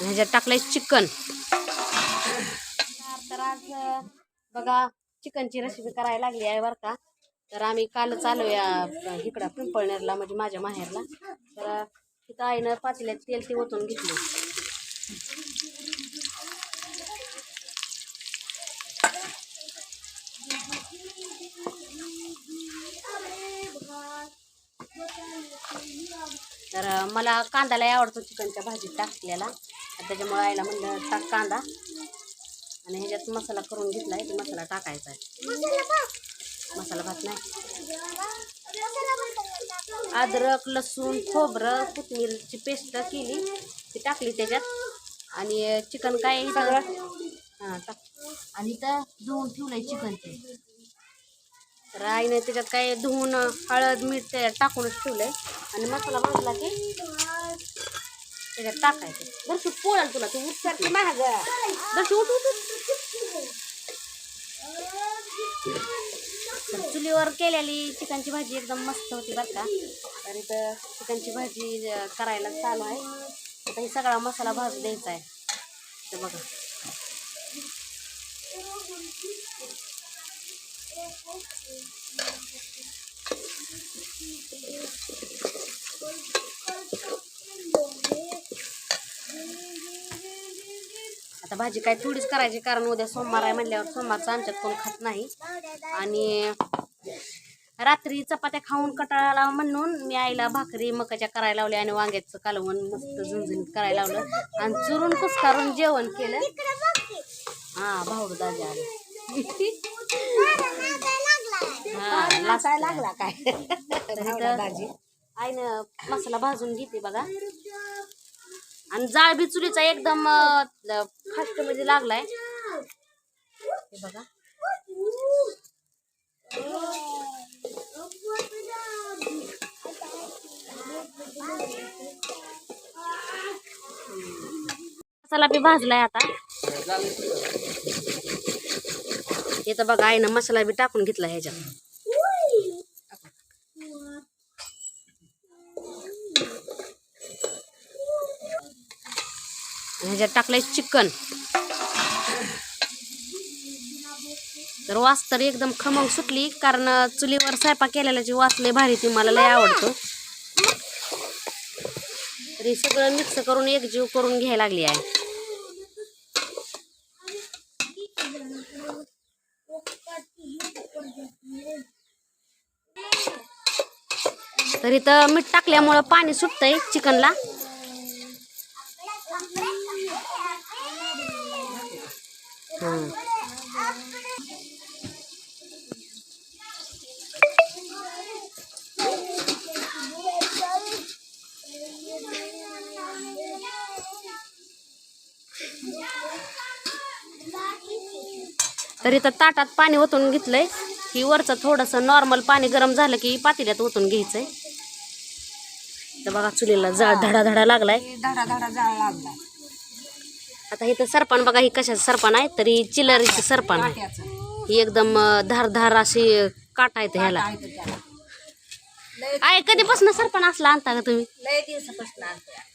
ह्याच्यात टाकलंय चिकन. तर आज बघा चिकनची रेसिपी करायला लागली आहे बरं का. तर आम्ही कालच आलो या इकडं पिंपळनेरला म्हणजे माझ्या माहेरला. तर तिथं आईनं पातेल्यात तेल ते ओतून घेतली. तर मला कांदा आवडतो चिकनच्या भाजीत टाकलेला. त्याच्यामुळे आईला म्हणलं टाक कांदा. आणि ह्याच्यात मसाला करून घेतलाय ते मसाला टाकायचा आहे. मसाला भात नाही. अद्रक लसूण खोबरं कोथिंबीरची पेस्ट केली ती टाकली त्याच्यात. आणि चिकन काय हां टाक. आणि इथं धुवून ठेवलंय चिकन ते. तर आईने त्याच्यात काय धुवून हळद मीठ त्याच्यात टाकूनच ठेवलंय. आणि मसाला भाजला की त्याच्यात टाकायचं. दर्शू पोळल तुला तू उठ महाग दर्शू उठ उठ चुलीवर केलेली चिकनची भाजी एकदम मस्त होती बरं का. तर इथं चिकनची भाजी करायला चालू आहे. आता हे सगळा मसाला भाजू द्यायचा आहे. तर बघा. भाजी काय थोडीच करायची कारण उद्या सोमवार आहे म्हटल्यावर सोमवारचं आमच्यात कोण खात नाही. आणि रात्री चपात्या खाऊन कटाळाला म्हणून मी आईला भाकरी मकाच्या करायला लावल्या आणि वांग्याचं कालवण मस्त झणझणीत करायला लावलं. आणि चुरून कुस्कारून जेवण केलं. हा भाऊ दादा आले. हा लाचायला लागला काय? भाजी आईनं मसाला भाजून घेते बघा. आणि जाळ बी चुलीचा एकदम फास्टमध्ये लागलाय. बघा. मसाला बी भाजलाय आता. इथं बघा आईनं मसाला बी टाकून घेतला ह्याच्यात. ह्याच्यात टाकलंय चिकन. तर वास तर एकदम खमंग सुटली कारण चुलीवर स्वयंपाक केलेल्याची वास लय भारी ती मला लय आवडतो. तरी सगळं मिक्स करून एकजीव करून घ्यायला लागली आहे. तर इथं मीठ टाकल्यामुळं पाणी सुटतंय चिकनला. तर इथं ताटात पाणी ओतून घेतलंय. की वरचं थोडंसं नॉर्मल पाणी गरम झालं की पातेल्यात ओतून घ्यायचंय. तर बघा चुलीला जाळ धडा धडा लागलाय धडा धडा जाळ लागला आता इथं सरपण बघा ही कशाचं सरपण आहे? तरी चिलरीचं सरपण आहे. ही एकदम धार धार अशी काटा येते ह्याला. आहे कधीपासून सरपण असला आणता का तुम्ही?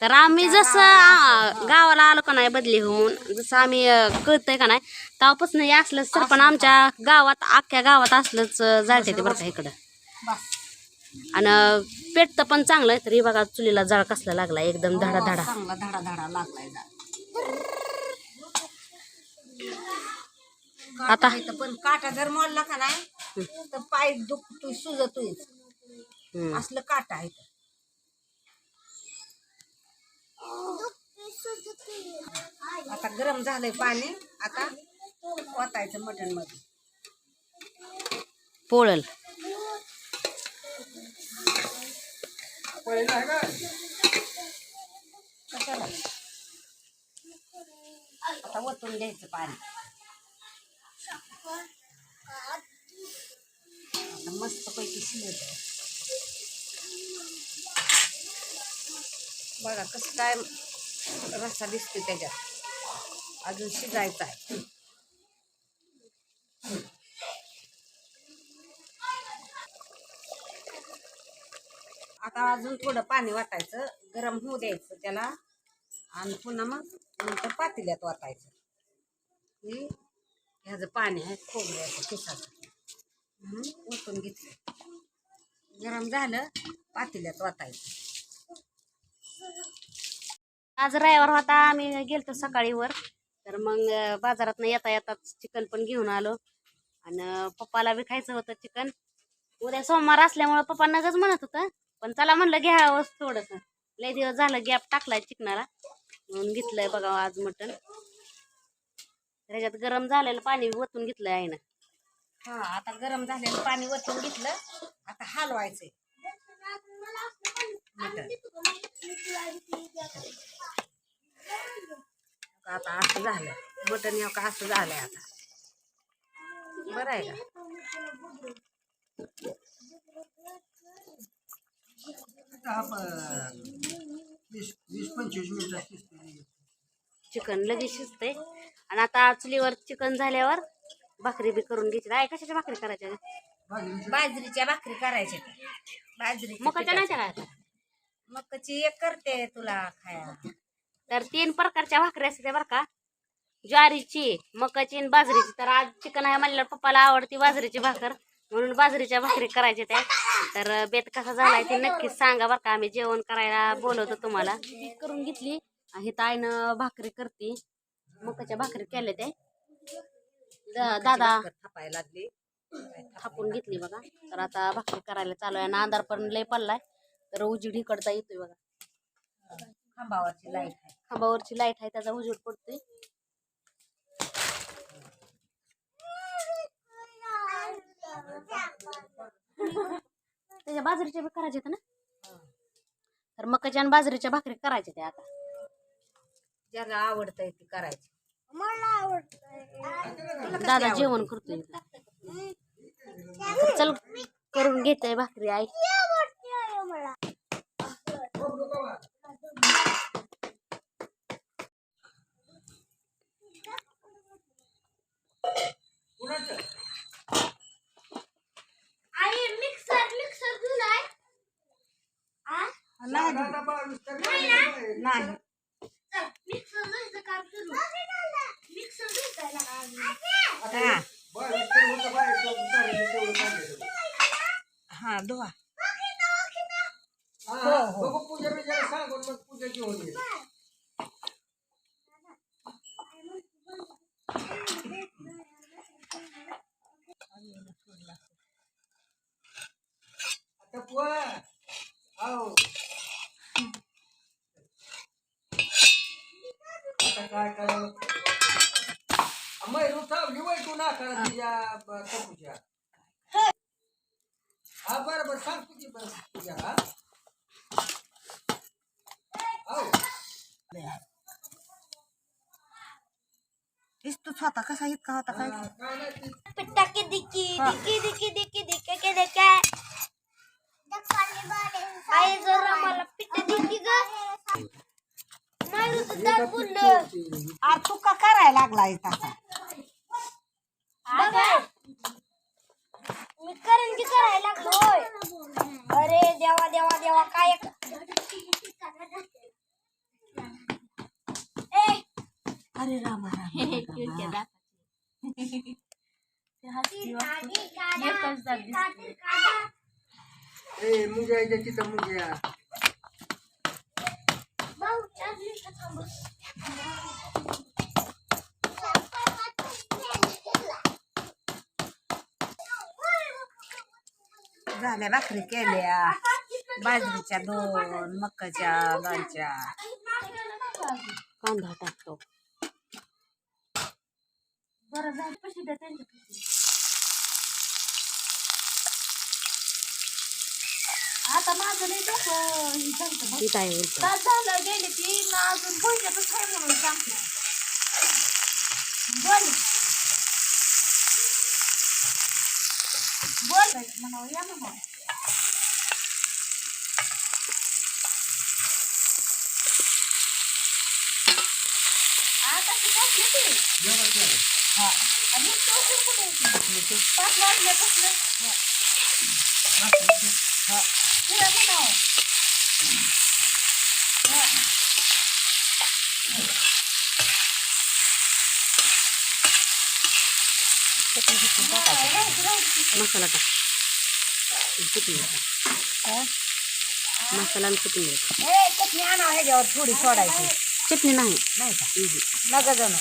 तर आम्ही जसं गावाला आलो का नाही बदली होऊन जसं आम्ही कळतंय का नाही तेव्हापासून हे असलं सरपण आमच्या गावात अख्ख्या गावात असलंच जाळते ते बरं का इकडं. आणि पेटतं पण चांगलं आहे तरी बघा चुलीला जाळ कसला लागला एकदम धडा धडा चांगला धडा धडा लागलाय आता. इथं पण काटा जर मोडला का नाही तर पाय दुखतोय सुजतोय. असलं काटा आहे. आता गरम झालंय पाणी आता ओतायचं मटणमध्ये. पोळल. कशाला? आता ओतून घ्यायचं पाणी. मस्त पैकी शिजत बघा कसं काय रस्सा दिसतोय त्याच्यात. अजून शिजायचा आहे. आता अजून थोडं पाणी वाटायचं. गरम होऊ द्यायचं त्याला. आणि पुन्हा मग नंतर पातेल्यात वाटायचं हे ह्याचं पाणी आहे खोबऱ्याचं खिसाचं. म्हणून ओतून घेतलं. गरम झालं पातेल्यात वाटायचं आज रविवार होता आम्ही गेलतो सकाळी वर तर मग बाजारात येता येताच चिकन पण घेऊन आलो. आणि पप्पाला बी खायचं होतं चिकन. उद्या सोमवार असल्यामुळं पप्पा नगच म्हणत होतं. पण चला म्हणलं घ्यावं थोडस. लय दिवस झालं गॅप टाकलाय चिकनाला. म्हणून घेतलंय बघा आज मटण. त्याच्यात गरम झालेलं पाणी ओतून घेतलंय आहे ना हा आता गरम झालेलं पाणी वतून घेतलं. आता हलवायचंय. आता असं झालं. मटण येऊ का असं झालंय आता. बरं आहे का? वीस वीस पंचवीस मिनिटात शिजते चिकन लगेच शिजते आणि आता चुलीवर चिकन झाल्यावर भाकरी बी करून घ्यायची. आहे कशाच्या भाकरी करायच्या बाजरीची बाजरीच्या भाकरी करायच्या. बाजरी मकाच्या नाही काय मकाची एक करते तुला खाया तर तीन प्रकारच्या भाकरी असते बरं का. ज्वारीची मकाची आणि बाजरीची. तर आज चिकन आहे म्हणल्यावर पप्पाला आवडती बाजरीची भाकर. म्हणून बाजरीच्या भाकरी करायच्या त्या. तर बेत कसा झालाय ते नक्कीच सांगा बरं का. आम्ही जेवण करायला बोलवतो तुम्हाला. करून घेतली. हे ताईनं भाकरी करते. मकाच्या भाकरी केल्या ते द- दादा थापायला लागली. थापून घेतली बघा. तर आता भाकरी करायला चालू आहे. आणि अंधार पण लय पडलाय. तर उजीड इकडता येतोय बघा. खांबावरची लाइट आहे. खांबावरची लाइट आहे. त्याचा उजेड पडतोय. बाजरीच्या बी करायचे ना? तर मकाच्या आणि बाजरीच्या भाकरी करायच्या त्या आता. ज्याला आवडतंय ती करायची. दादा जेवण करतोय तर चल करून घेते भाकरी आई कुणाचं साधारण बावीस तारखेला आहे. नाही हा बावीस तर होतं बाहेर जाऊन चालेल, तेवढं चालेल. हा. धुवा हा, हा. बघू पूजा बिजाला सांगून मग पूजा घेऊन ये आता पोहा आओ. आता काय करावं? मैरू चावली वय तू ना करा तुझ्या ब- कपूच्या. हा बरं बरं सांग तुझी बरं हा. होता कसा इतका होता काय? पिट्टाकी दिकी दिकी दिकी दिकी दिकी के देखे आई जरा मला पिट्ट दिकी ग. मारू बोललं. तू का करायला लागलाय तसा मी करेन की करायला लागलोय. अरे देवा देवा देवा काय ए! अरे रामा रामा ए मुंग्या इथे तिथं मुंग्या. झाल्या भाकरी केल्या. बाजरीच्या दोन मक्काच्या दोनच्या. कांदा टाकतो. बरं झालं कशी द्या आता माझं नाही डोकं. काय झालं गेले ती ना अजून भोजनातच आहे म्हणून सांगते. बोल. Tag mga uyan mo. Ah, kasi ka dito. Yo ba siya? Ha. Ano to ko ko dito? Dito. Pat na lepos na. Ha. Mas dito. Ha. Kira ko na. Ha. Masa lagi. मसाला आणि कोथिंबीर टाक. ए चटणी आणा ह्याच्यावर थोडी सोडायची. चटणी नाही. नाही का. नग जण.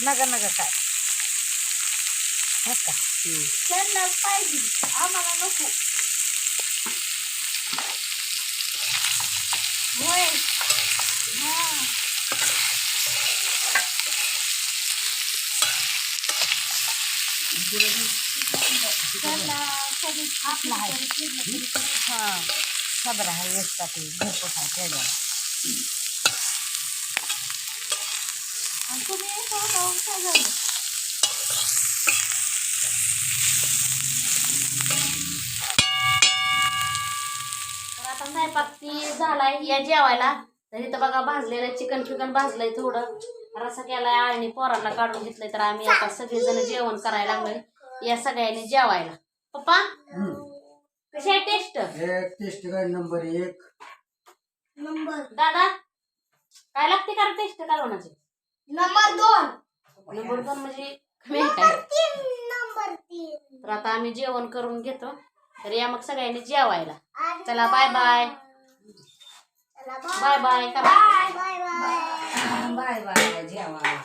नग नग काय? का? हम्म. त्यांना पाहिजे. आम्हाला नको. होय. हा. आपला आहे हा खबर आहे ते भरपूर आहे त्याच्यावर तुम्ही काय झालं आता स्वयंपाक ती झालाय या जेवायला. तर इथं बघा भाजलेलं चिकन फिकन भाजलंय थोडं. रसा केलाय आणि पोरांना काढून घेतलंय तर आम्ही आता सगळेजण जेवण करायला लागलोय. या सगळ्यांनी जेवायला. पप्पा. कशी आहे टेस्ट? एक टेस्ट काय? नंबर एक. नंबर. दादा काय लागते का टेस्ट कालवणाची? नंबर दोन. नंबर दोन म्हणजे नंबर तीन तर आता आम्ही जेवण करून घेतो. तर या मग सगळ्यांनी जेवायला. चला bye bye bye bye bye bye bye bye जेवा.